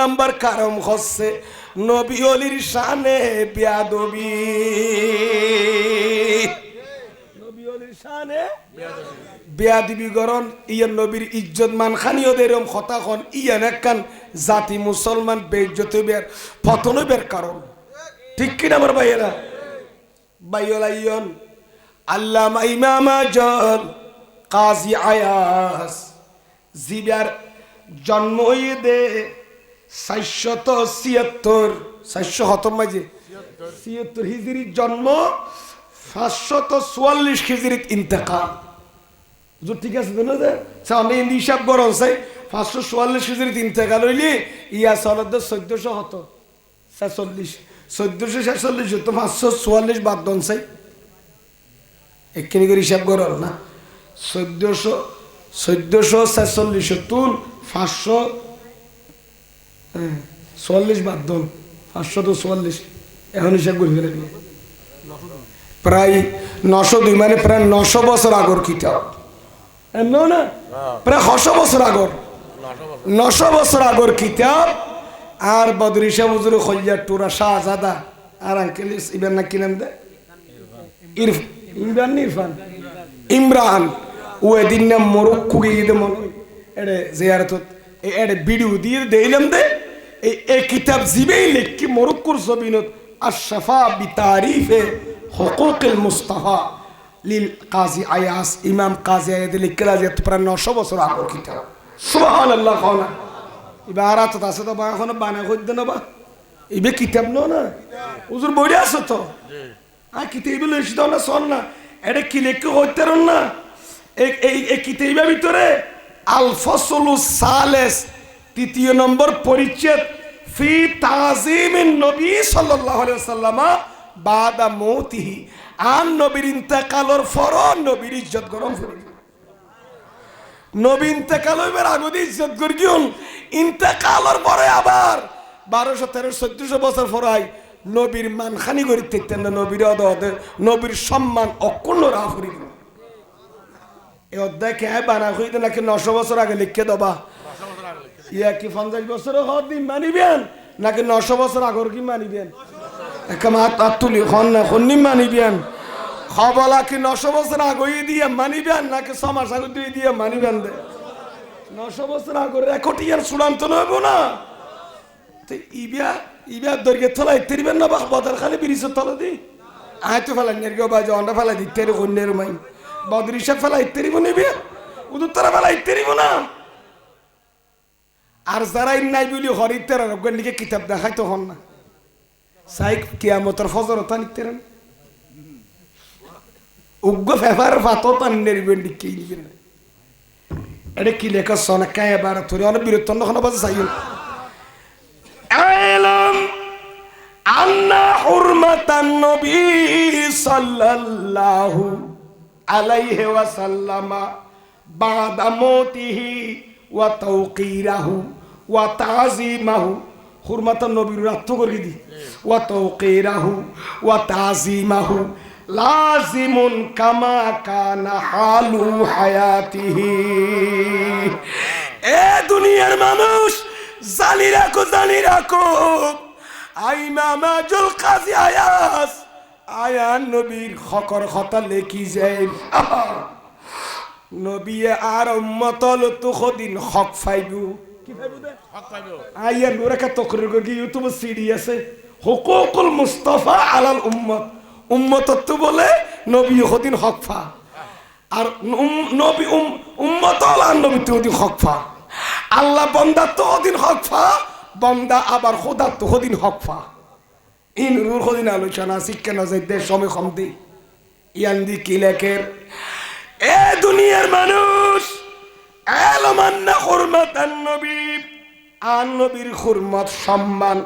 Number কারণ হচ্ছে। নবী অলির শানে বিয়াদবি। নবী অলির শানে বেয়াদিবি। গরণ ইয়ান নবীর ইজ্জত মান খানিও দেরম কথা খন ইয়ান একখান জাতি মুসলমান বেজ্জত বের পতন বের কারণ। ঠিক কিনা আমার ভাইয়েরা? বাইয়লা ইয়ন আল্লামা ইমামা জন কাজী আয়াস জিবার জন্ম দে চারশত ছিয়াত্তর। চারশো হতর মাঝে ছিয়াত্তর জন্ম পাঁচশত চুয়াল্লিশ হিজড়িত ইন্তেকাল। ঠিক আছে না সামনে হিসাব গরম চাই। পাঁচশো চুয়াল্লিশ হিজড়িত ইন্তেকাল হইলি ইয়া সনদ চোদ্দশো হত ছেচল্লিশ। চোদ্দশো ছেচল্লিশ তো পাঁচশো চুয়াল্লিশ বাদ দন চাই। এক্ষিনি করে হিসাব গরম না? চোদ্দশো চোদ্দশো ছেচল্লিশ তুল পাঁচশো চুয়াল্লিশ বাদ দন পাঁচশো তো চুয়াল্লিশ। এখন হিসাব করে ফেলে প্রায় নশো দুই মানে প্রায় নশো বছর আগর কিতাব। না প্রায় ছশো বছর আগর। নশো বছর আগর কিতাব, আর বদরি শাহ হুজুর খলিয়া টুরা শাহজাদা, আর আঙ্কেল না দে? ইমরান ইরফান? ইমরান। ও এদিন না মরক্কো গিয়ে দে। এড়ে জিয়ারত এড়ে ভিডিও দিয়ে দেইলাম দে। এই এই কিতাব জিবেই লেখি মরক্কোর জমিনত আশফা বিতারিফে হকুকুল মুস্তাফা লিল কাজী আয়াস, ইমাম কাজী আয়াদ লিখলা যে প্রায় নশো বছর আগর কিতাব। সুবহানাল্লাহ খানা এবার আরাত আছে তো বা এখন বানা করতে না বা? এবে কিতাব নো, না? হুজুর বইরে আছে তো? আর কিতাব লইছি তো না, শোন না। এটা কি লেখকে হইতে না? এই এই কিতাবের ভিতরে আল ফসলু সালেস তৃতীয় নম্বর পরিচ্ছেদ, ফি তাজিমিন নবী সাল্লাল্লাহু আলাইহি ওয়াসাল্লামা বাদা মৌতিহি। আন নবীর ইন্তেকালর ফর নবীর ইজ্জত গরম করে। নবী ইন্তেকাল হইবার আগদি ইজ্জত করি দিউন। ইন্তেকালর পরে আবার বারোশো তেরো চোদ্দশো বছর ফরাই নবীর মানখানি করি থাকতেন না, নবীর অদ নবীর সম্মান অক্ষুণ্ণ রাহ করি এই অধ্যায় কে বানা হইতে নাকি নশো বছর আগে লিখে দেবা? ইয়া কি পঞ্চাশ বছরে হদ দিন মানিবেন? নাকি নশো বছর আগর কি মানিবেন? তুলি হন না, হন্নি মানিবেন। খবলা কি নশো বছর আগই দিয়ে মানিবেন, নাকি ছ মাস আগে দিয়ে দিয়ে মানিবেন দে? নশো বছর আগর ইয়ার চূড়ান্ত নইব না। তো ইবিয়া ইবিয়া দৈর্ঘ্যের তলা ইত্যাদিবেন না বা বদর খালি ব্রিজের তলা দি। আয় তো ফেলাই নেরগে বাজে, অন্ডা ফেলাই দিতে কন্যের মাই বদরি সাহেব ফেলাই ইত্যাদিব নিবি উদুর তারা ফেলাই ইত্যাদিব না। আর যারা নাই বলি হরিতের নিকে কিতাব দেখাই তো হন না। সাই কিয়ামতর ফজর তা নিতে উগ্র ফেফার ফাতো তা নেরিবেন দিকে নিবেন এটা কি লেখা সনা কায় এবার তোর অনেক বিরক্ত নখন বাজে চাইল আলম আন্না হুরমাতান নবী সাল্লাল্লাহু আলাইহি ওয়াসাল্লামা বাদা মৌতিহি ওয়া তাওকিরাহু ওয়া তাযিমাহু হুরমাতান নবীর রাত্য করে দি ওয়া তাওকিরাহু ওয়া তাযিমাহু লাজিমুন কামা কানা হালু হায়াতিহি। এ দুনিয়ার মানুষ জানি রাখো জানি রাখো। আই মামা জল কাজী আয়াস আয়ান নবীর খকর খতা লেখি যায়। নবীয়ে আর উম্মতল তো খদিন হক ফাইবু আইয়া নুরাকা তকরির করি ইউটিউব সিডি আছে হুকুকুল মুস্তাফা আলাল উম্মত উম্মত তো বলে নবী খদিন হক ফা আর নবী উম- উম্মত আলাল নবী তো ওদিন হক ফা আল্লাহ বন্দা তো ওদিন হক ফা বন্দা আবার খোদা তো ওদিন হক ফা ইন রুর খদিন আলোচনা শিক্ষা নজর দে সময় কম দি ইয়ান্দি কি লেখের এ দুনিয়ার মানুষ নবী আন নবীর হুরমত সম্মান।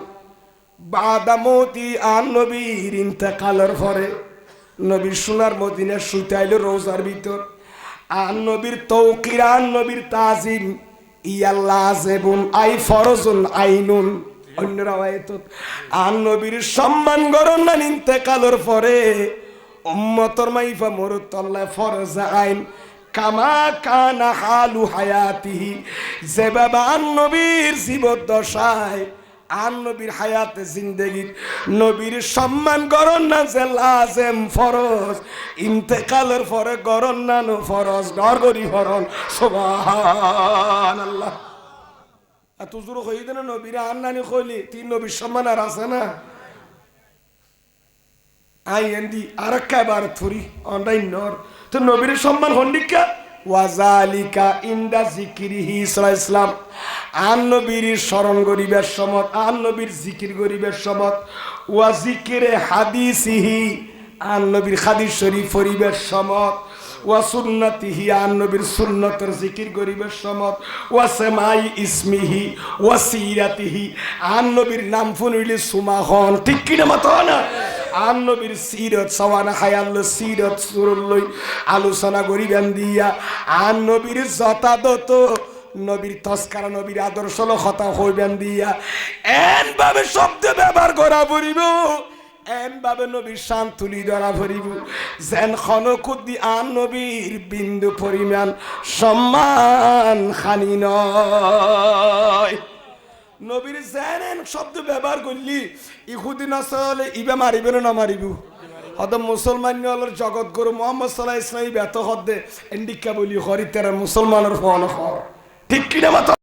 বাদামতি আন নবীর ইন্তেকালের পরে নবীর সোনার মদিনে সুতাইল রোজার ভিতর। আন নবীর তৌকির আন নবীর তাজিম ইয়াল্লাহ আই ফরজুন, আইনুন। অন্যরা আয়াতত আন নবীর সম্মান গরণ না ইন্তেকালের পরে উম্মতর মাইফা মরুতল্লাহ ফরজ আইন। কামা কানা হালু হায়াতিহি। যেভাবে আন নবীর জীবদ্দশায় আন নবীর হায়াতে জিন্দেগির নবীর সম্মান গরণ না যে লাজেম ফরজ, ইন্তেকালের পরে গরণ না নো ফরজ গরগরি ফরন সোবাহান আল্লাহ এত জোর হই দেন নবীর আন নানি কইলি, তিন নবীর সম্মান আর আছে না? আই এন্দি আর একেবার থুরি অনলাইন নর। তো নবীর সম্মান হন্ডিকা ওয়াজালিকা ইন্দা জিকিরিহি ইসলাম আন নবীর স্মরণ গরিবের সমত আন নবীর জিকির গরিবের সমত। ওয়া জিকিরে হাদিসিহি আন নবীর হাদিস শরীফ ফরিবের সমত। ওয়া সুন্নতিহি আন নবীর সুন্নতের জিকির গরিবের সমত। ওয়া সেমাই ইসমিহি, ওয়া সিরাতিহি আন নবীর নাম ফুনিলে সুমাহন ঠিক কিনা মত না? আন নবীর সিরত, সওয়ানা হায়াল্ল সিরত, সুরুল্লই আলোচনা করিবেন দিয়া। আন নবীর যথাযথ নবীর তস্কার, নবীর আদর্শ কথা হইবেন দিয়া। এন ভাবে শব্দ ব্যবহার করা পড়িব এন ভাবে নবীর শান তুলি ধরা ভরিব যেন খনকুদ্দি আন নবীর বিন্দু পরিমাণ সম্মান খানি নয়। নবীর জেনেন শব্দ ব্যবহার করলি, ইহুদি চলে ইবে মারিবে না মারিব। হত মুসলমান জগৎ গুরু মোহাম্মদ সাল্লাহ ইসলামী ব্যত হদ্দে এন্ডিকা বলি হরিতের মুসলমানের ফল হর। ঠিক কিনা